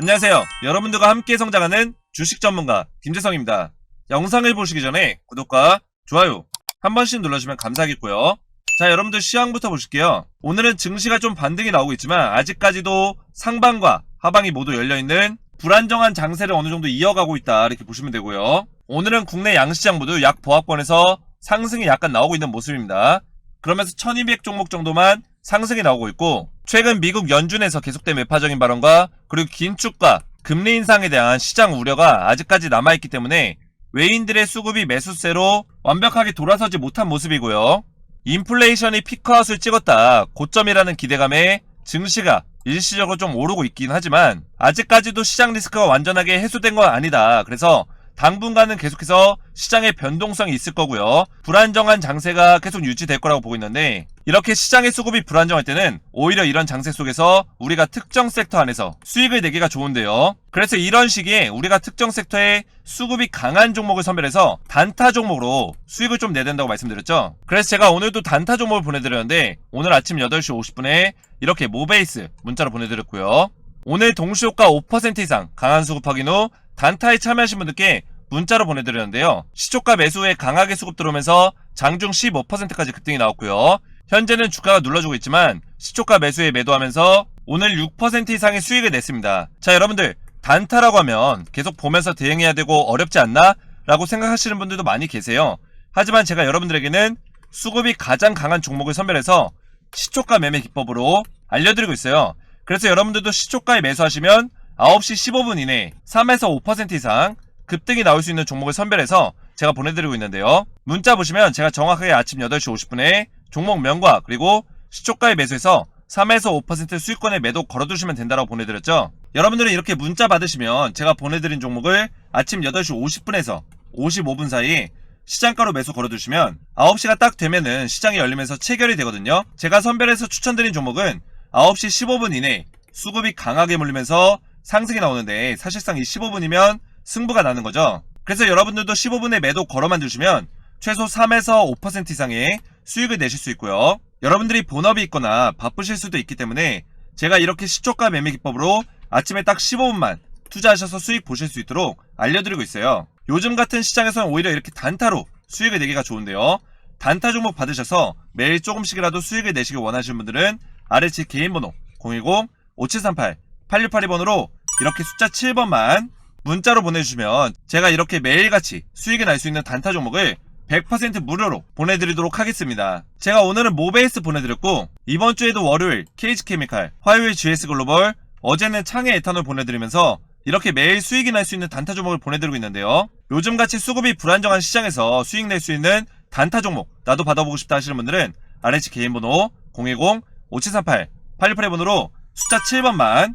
안녕하세요. 여러분들과 함께 성장하는 주식 전문가 김재성입니다. 영상을 보시기 전에 구독과 좋아요 한 번씩 눌러주시면 감사하겠고요. 자, 여러분들 시황부터 보실게요. 오늘은 증시가 좀 반등이 나오고 있지만 아직까지도 상방과 하방이 모두 열려있는 불안정한 장세를 어느 정도 이어가고 있다 이렇게 보시면 되고요. 오늘은 국내 양시장 모두 약 보합권에서 상승이 약간 나오고 있는 모습입니다. 그러면서 1200 종목 정도만 상승이 나오고 있고 최근 미국 연준에서 계속된 매파적인 발언과 그리고 긴축과 금리 인상에 대한 시장 우려가 아직까지 남아있기 때문에 외인들의 수급이 매수세로 완벽하게 돌아서지 못한 모습이고요. 인플레이션이 피크아웃을 찍었다 고점이라는 기대감에 증시가 일시적으로 좀 오르고 있긴 하지만 아직까지도 시장 리스크가 완전하게 해소된 건 아니다. 그래서 당분간은 계속해서 시장의 변동성이 있을 거고요. 불안정한 장세가 계속 유지될 거라고 보고 있는데 이렇게 시장의 수급이 불안정할 때는 오히려 이런 장세 속에서 우리가 특정 섹터 안에서 수익을 내기가 좋은데요. 그래서 이런 시기에 우리가 특정 섹터에 수급이 강한 종목을 선별해서 단타 종목으로 수익을 좀 내야 된다고 말씀드렸죠. 그래서 제가 오늘도 단타 종목을 보내드렸는데 오늘 아침 8시 50분에 이렇게 모베이스 문자로 보내드렸고요. 오늘 동시효과 5% 이상 강한 수급 확인 후 단타에 참여하신 분들께 문자로 보내드렸는데요. 시초가 매수 후에 강하게 수급 들어오면서 장중 15%까지 급등이 나왔고요. 현재는 주가가 눌러주고 있지만 시초가 매수에 매도하면서 오늘 6% 이상의 수익을 냈습니다. 자 여러분들 단타라고 하면 계속 보면서 대응해야 되고 어렵지 않나? 라고 생각하시는 분들도 많이 계세요. 하지만 제가 여러분들에게는 수급이 가장 강한 종목을 선별해서 시초가 매매 기법으로 알려드리고 있어요. 그래서 여러분들도 시초가에 매수하시면 9시 15분 이내 3에서 5% 이상 급등이 나올 수 있는 종목을 선별해서 제가 보내드리고 있는데요. 문자 보시면 제가 정확하게 아침 8시 50분에 종목명과 그리고 시초가에 매수해서 3에서 5% 수익권에 매도 걸어두시면 된다고 보내드렸죠. 여러분들은 이렇게 문자 받으시면 제가 보내드린 종목을 아침 8시 50분에서 55분 사이 시장가로 매수 걸어두시면 9시가 딱 되면은 시장이 열리면서 체결이 되거든요. 제가 선별해서 추천드린 종목은 9시 15분 이내 수급이 강하게 몰리면서 상승이 나오는데 사실상 이 15분이면 승부가 나는 거죠. 그래서 여러분들도 15분에 매도 걸어만 두시면 최소 3에서 5% 이상의 수익을 내실 수 있고요. 여러분들이 본업이 있거나 바쁘실 수도 있기 때문에 제가 이렇게 시초가 매매 기법으로 아침에 딱 15분만 투자하셔서 수익 보실 수 있도록 알려드리고 있어요. 요즘 같은 시장에서는 오히려 이렇게 단타로 수익을 내기가 좋은데요. 단타 종목 받으셔서 매일 조금씩이라도 수익을 내시길 원하시는 분들은 아래 제 개인 번호 010-5738-8682번으로 이렇게 숫자 7번만 문자로 보내주시면 제가 이렇게 매일같이 수익이 날 수 있는 단타 종목을 100% 무료로 보내드리도록 하겠습니다. 제가 오늘은 모베이스 보내드렸고 이번 주에도 월요일 KG케미칼, 화요일 GS글로벌, 어제는 창의 에탄올 보내드리면서 이렇게 매일 수익이 날 수 있는 단타 종목을 보내드리고 있는데요. 요즘같이 수급이 불안정한 시장에서 수익 낼 수 있는 단타 종목 나도 받아보고 싶다 하시는 분들은 아래치 개인 번호 010-5738-8682번으로 숫자 7번만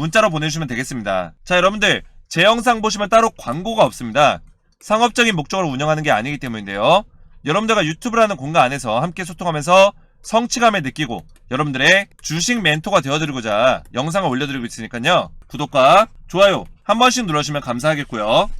문자로 보내주시면 되겠습니다. 자 여러분들 제 영상 보시면 따로 광고가 없습니다. 상업적인 목적으로 운영하는 게 아니기 때문인데요. 여러분들과 유튜브라는 공간 안에서 함께 소통하면서 성취감을 느끼고 여러분들의 주식 멘토가 되어드리고자 영상을 올려드리고 있으니까요. 구독과 좋아요 한 번씩 눌러주시면 감사하겠고요.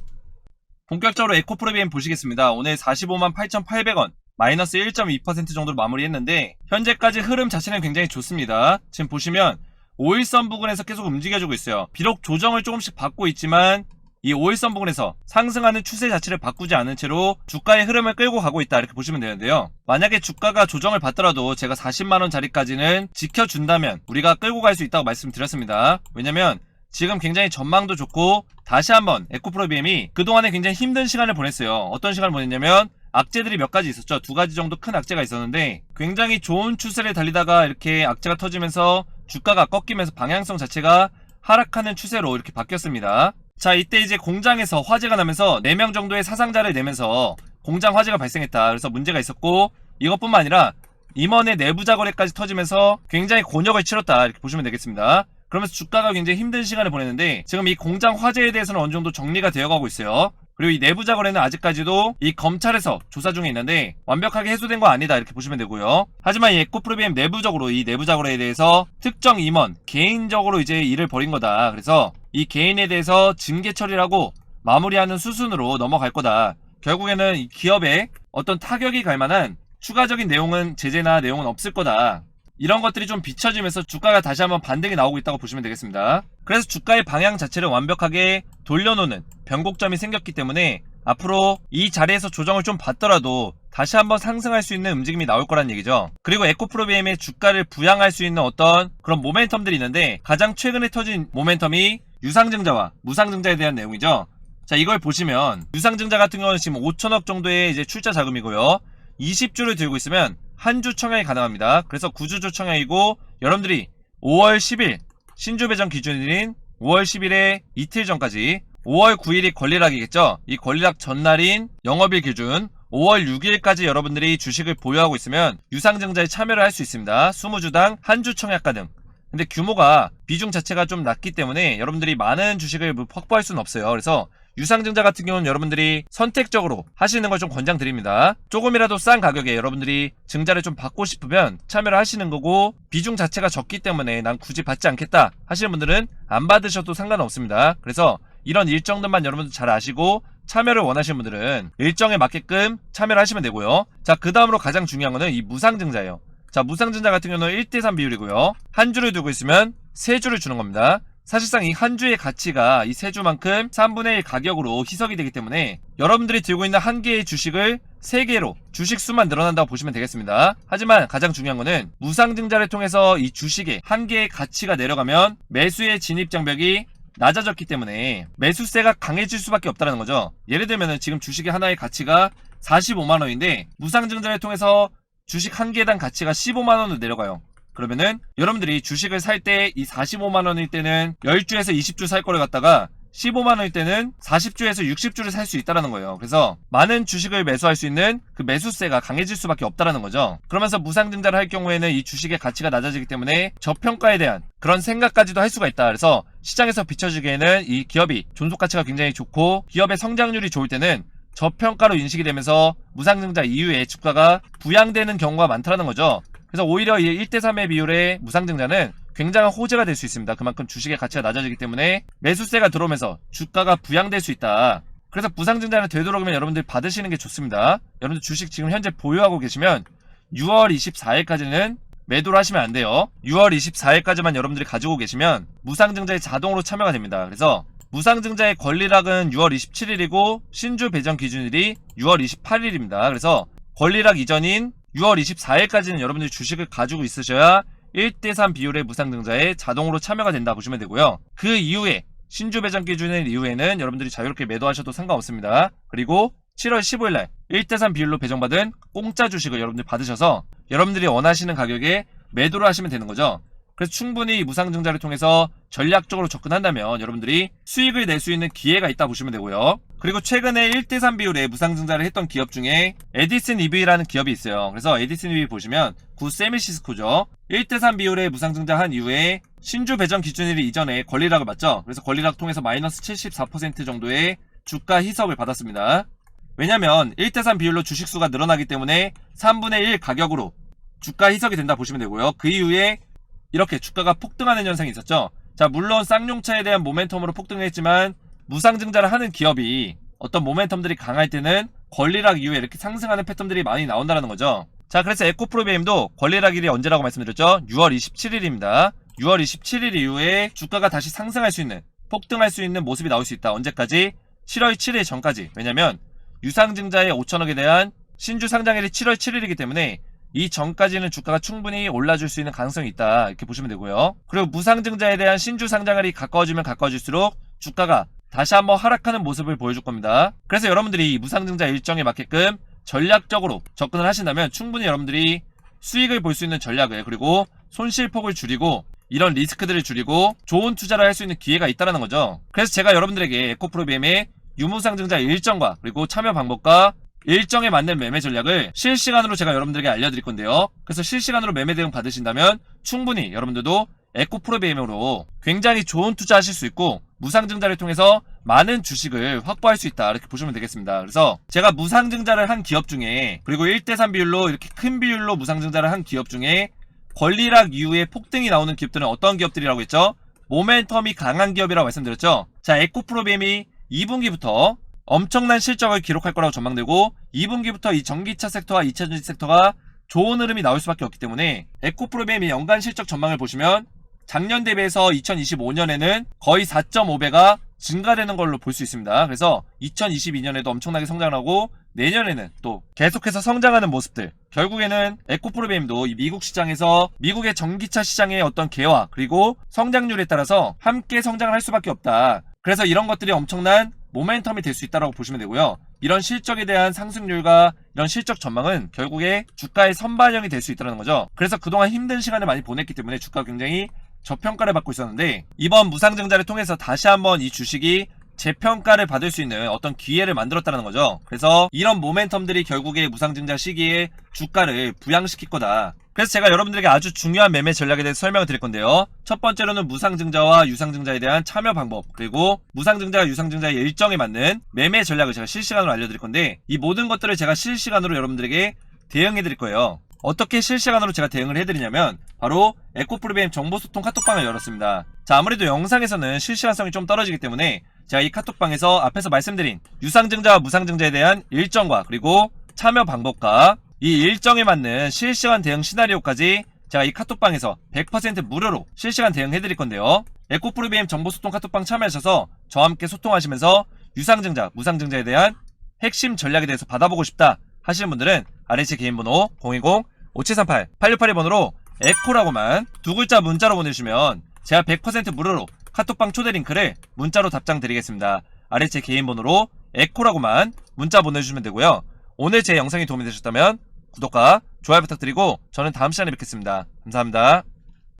본격적으로 에코프로비엠 보시겠습니다. 오늘 45만 8,800원 마이너스 1.2% 정도로 마무리했는데 현재까지 흐름 자체는 굉장히 좋습니다. 지금 보시면 5일선 부근에서 계속 움직여주고 있어요. 비록 조정을 조금씩 받고 있지만 이 5일선 부근에서 상승하는 추세 자체를 바꾸지 않은 채로 주가의 흐름을 끌고 가고 있다 이렇게 보시면 되는데요. 만약에 주가가 조정을 받더라도 제가 40만원 자리까지는 지켜준다면 우리가 끌고 갈 수 있다고 말씀드렸습니다. 왜냐면 지금 굉장히 전망도 좋고 다시 한번 에코프로비엠이 그동안에 굉장히 힘든 시간을 보냈어요. 어떤 시간을 보냈냐면 악재들이 몇 가지 있었죠. 두 가지 정도 큰 악재가 있었는데 굉장히 좋은 추세를 달리다가 이렇게 악재가 터지면서 주가가 꺾이면서 방향성 자체가 하락하는 추세로 이렇게 바뀌었습니다. 자, 이때 이제 공장에서 화재가 나면서 4명 정도의 사상자를 내면서 공장 화재가 발생했다. 그래서 문제가 있었고 이것뿐만 아니라 임원의 내부자 거래까지 터지면서 굉장히 곤욕을 치렀다. 이렇게 보시면 되겠습니다. 그러면서 주가가 굉장히 힘든 시간을 보냈는데 지금 이 공장 화재에 대해서는 어느 정도 정리가 되어가고 있어요. 그리고 이 내부자 거래는 아직까지도 이 검찰에서 조사 중에 있는데 완벽하게 해소된 거 아니다 이렇게 보시면 되고요. 하지만 이 에코프로비엠 내부적으로 이 내부자 거래에 대해서 특정 임원 개인적으로 이제 일을 벌인 거다. 그래서 이 개인에 대해서 징계 처리라고 마무리하는 수순으로 넘어갈 거다. 결국에는 이 기업에 어떤 타격이 갈 만한 추가적인 내용은 제재나 내용은 없을 거다. 이런 것들이 좀 비춰지면서 주가가 다시 한번 반등이 나오고 있다고 보시면 되겠습니다. 그래서 주가의 방향 자체를 완벽하게 돌려놓는 변곡점이 생겼기 때문에 앞으로 이 자리에서 조정을 좀 받더라도 다시 한번 상승할 수 있는 움직임이 나올 거란 얘기죠. 그리고 에코프로비엠의 주가를 부양할 수 있는 어떤 그런 모멘텀들이 있는데 가장 최근에 터진 모멘텀이 유상증자와 무상증자에 대한 내용이죠. 자, 이걸 보시면 유상증자 같은 경우는 지금 5천억 정도의 이제 출자 자금이고요. 20주를 들고 있으면 한 주 청약이 가능합니다. 그래서 9주주 청약이고 여러분들이 5월 10일 신주 배정 기준일인 5월 10일에 이틀 전까지 5월 9일이 권리락이겠죠. 이 권리락 전날인 영업일 기준 5월 6일까지 여러분들이 주식을 보유하고 있으면 유상증자에 참여를 할 수 있습니다. 20주당 한 주 청약 가능. 근데 규모가 비중 자체가 좀 낮기 때문에 여러분들이 많은 주식을 뭐 확보할 수는 없어요. 그래서 유상증자 같은 경우는 여러분들이 선택적으로 하시는 걸 좀 권장드립니다. 조금이라도 싼 가격에 여러분들이 증자를 좀 받고 싶으면 참여를 하시는 거고 비중 자체가 적기 때문에 난 굳이 받지 않겠다 하시는 분들은 안 받으셔도 상관없습니다. 그래서 이런 일정들만 여러분들 잘 아시고 참여를 원하시는 분들은 일정에 맞게끔 참여를 하시면 되고요. 자, 그 다음으로 가장 중요한 거는 이 무상증자예요. 자, 무상증자 같은 경우는 1대3 비율이고요. 한 주를 두고 있으면 세 주를 주는 겁니다. 사실상 이 한 주의 가치가 이 세 주만큼 3분의 1 가격으로 희석이 되기 때문에 여러분들이 들고 있는 한 개의 주식을 세 개로 주식 수만 늘어난다고 보시면 되겠습니다. 하지만 가장 중요한 거는 무상증자를 통해서 이 주식의 한 개의 가치가 내려가면 매수의 진입 장벽이 낮아졌기 때문에 매수세가 강해질 수밖에 없다는 거죠. 예를 들면 지금 주식의 하나의 가치가 45만 원인데 무상증자를 통해서 주식 한 개당 가치가 15만 원으로 내려가요. 그러면은 여러분들이 주식을 살 때 이 45만 원일 때는 10주에서 20주 살 거를 갖다가 15만 원일 때는 40주에서 60주를 살 수 있다라는 거예요. 그래서 많은 주식을 매수할 수 있는 그 매수세가 강해질 수밖에 없다라는 거죠. 그러면서 무상 증자를 할 경우에는 이 주식의 가치가 낮아지기 때문에 저평가에 대한 그런 생각까지도 할 수가 있다. 그래서 시장에서 비춰지기에는 이 기업이 존속 가치가 굉장히 좋고 기업의 성장률이 좋을 때는 저평가로 인식이 되면서 무상증자 이후에 주가가 부양되는 경우가 많다는 거죠. 그래서 오히려 이 1대3의 비율의 무상증자는 굉장한 호재가 될 수 있습니다. 그만큼 주식의 가치가 낮아지기 때문에 매수세가 들어오면서 주가가 부양될 수 있다. 그래서 무상증자는 되도록이면 여러분들 받으시는 게 좋습니다. 여러분들 주식 지금 현재 보유하고 계시면 6월 24일까지는 매도를 하시면 안 돼요. 6월 24일까지만 여러분들이 가지고 계시면 무상증자에 자동으로 참여가 됩니다. 그래서 무상증자의 권리락은 6월 27일이고 신주 배정 기준일이 6월 28일입니다. 그래서 권리락 이전인 6월 24일까지는 여러분들이 주식을 가지고 있으셔야 1대3 비율의 무상증자에 자동으로 참여가 된다 보시면 되고요. 그 이후에 신주 배정 기준일 이후에는 여러분들이 자유롭게 매도하셔도 상관없습니다. 그리고 7월 15일 날 1대3 비율로 배정받은 공짜 주식을 여러분들 받으셔서 여러분들이 원하시는 가격에 매도를 하시면 되는 거죠. 그래서 충분히 무상증자를 통해서 전략적으로 접근한다면 여러분들이 수익을 낼 수 있는 기회가 있다 보시면 되고요. 그리고 최근에 1대3 비율의 무상증자를 했던 기업 중에 에디슨 EV라는 기업이 있어요. 그래서 에디슨 EV 보시면 구 세미시스코죠. 1대3 비율의 무상증자 한 이후에 신주 배정 기준일이 이전에 권리락을 받죠. 그래서 권리락 통해서 마이너스 74% 정도의 주가 희석을 받았습니다. 왜냐면 1대3 비율로 주식수가 늘어나기 때문에 3분의 1 가격으로 주가 희석이 된다 보시면 되고요. 그 이후에 이렇게 주가가 폭등하는 현상이 있었죠. 자, 물론 쌍용차에 대한 모멘텀으로 폭등을 했지만 무상증자를 하는 기업이 어떤 모멘텀들이 강할 때는 권리락 이후에 이렇게 상승하는 패턴들이 많이 나온다는 거죠. 자, 그래서 에코프로비엠도 권리락 일이 언제라고 말씀드렸죠? 6월 27일입니다. 6월 27일 이후에 주가가 다시 상승할 수 있는, 폭등할 수 있는 모습이 나올 수 있다. 언제까지? 7월 7일 전까지. 왜냐면 유상증자의 5천억에 대한 신주 상장일이 7월 7일이기 때문에 이 전까지는 주가가 충분히 올라줄 수 있는 가능성이 있다 이렇게 보시면 되고요. 그리고 무상증자에 대한 신주 상장일이 가까워지면 가까워질수록 주가가 다시 한번 하락하는 모습을 보여줄 겁니다. 그래서 여러분들이 이 무상증자 일정에 맞게끔 전략적으로 접근을 하신다면 충분히 여러분들이 수익을 볼 수 있는 전략을 그리고 손실폭을 줄이고 이런 리스크들을 줄이고 좋은 투자를 할 수 있는 기회가 있다는 거죠. 그래서 제가 여러분들에게 에코프로비엠의 유무상증자 일정과 그리고 참여 방법과 일정에 맞는 매매 전략을 실시간으로 제가 여러분들에게 알려드릴 건데요. 그래서 실시간으로 매매 대응 받으신다면 충분히 여러분들도 에코프로비엠으로 굉장히 좋은 투자하실 수 있고 무상증자를 통해서 많은 주식을 확보할 수 있다 이렇게 보시면 되겠습니다. 그래서 제가 무상증자를 한 기업 중에 그리고 1대3 비율로 이렇게 큰 비율로 무상증자를 한 기업 중에 권리락 이후에 폭등이 나오는 기업들은 어떤 기업들이라고 했죠? 모멘텀이 강한 기업이라고 말씀드렸죠? 자, 에코프로비엠이 2분기부터 엄청난 실적을 기록할 거라고 전망되고 2분기부터 이 전기차 섹터와 2차전지 섹터가 좋은 흐름이 나올 수밖에 없기 때문에 에코프로비엠의 연간 실적 전망을 보시면 작년 대비해서 2025년에는 거의 4.5배가 증가되는 걸로 볼 수 있습니다. 그래서 2022년에도 엄청나게 성장하고 내년에는 또 계속해서 성장하는 모습들. 결국에는 에코프로비엠도 이 미국 시장에서 미국의 전기차 시장의 어떤 개화 그리고 성장률에 따라서 함께 성장을 할 수밖에 없다. 그래서 이런 것들이 엄청난 모멘텀이 될 수 있다고 보시면 되고요. 이런 실적에 대한 상승률과 이런 실적 전망은 결국에 주가의 선반영이 될 수 있다는 거죠. 그래서 그동안 힘든 시간을 많이 보냈기 때문에 주가가 굉장히 저평가를 받고 있었는데 이번 무상증자를 통해서 다시 한번 이 주식이 재평가를 받을 수 있는 어떤 기회를 만들었다는 거죠. 그래서 이런 모멘텀들이 결국에 무상증자 시기에 주가를 부양시킬 거다. 그래서 제가 여러분들에게 아주 중요한 매매 전략에 대해서 설명을 드릴 건데요. 첫 번째로는 무상증자와 유상증자에 대한 참여 방법, 그리고 무상증자와 유상증자의 일정에 맞는 매매 전략을 제가 실시간으로 알려드릴 건데, 이 모든 것들을 제가 실시간으로 여러분들에게 대응해 드릴 거예요. 어떻게 실시간으로 제가 대응을 해드리냐면 바로 에코프리비엠 정보소통 카톡방을 열었습니다. 자 아무래도 영상에서는 실시간성이 좀 떨어지기 때문에 제가 이 카톡방에서 앞에서 말씀드린 유상증자와 무상증자에 대한 일정과 그리고 참여 방법과 이 일정에 맞는 실시간 대응 시나리오까지 제가 이 카톡방에서 100% 무료로 실시간 대응해 드릴 건데요. 에코프리비엠 정보소통 카톡방 참여하셔서 저와 함께 소통하시면서 유상증자, 무상증자에 대한 핵심 전략에 대해서 받아보고 싶다 하시는 분들은 아래 제 개인 번호 010-5738-8682번으로 에코라고만 두 글자 문자로 보내주시면 제가 100% 무료로 카톡방 초대 링크를 문자로 답장 드리겠습니다. 아래 제 개인 번호로 에코라고만 문자 보내주시면 되고요. 오늘 제 영상이 도움이 되셨다면 구독과 좋아요 부탁드리고 저는 다음 시간에 뵙겠습니다. 감사합니다.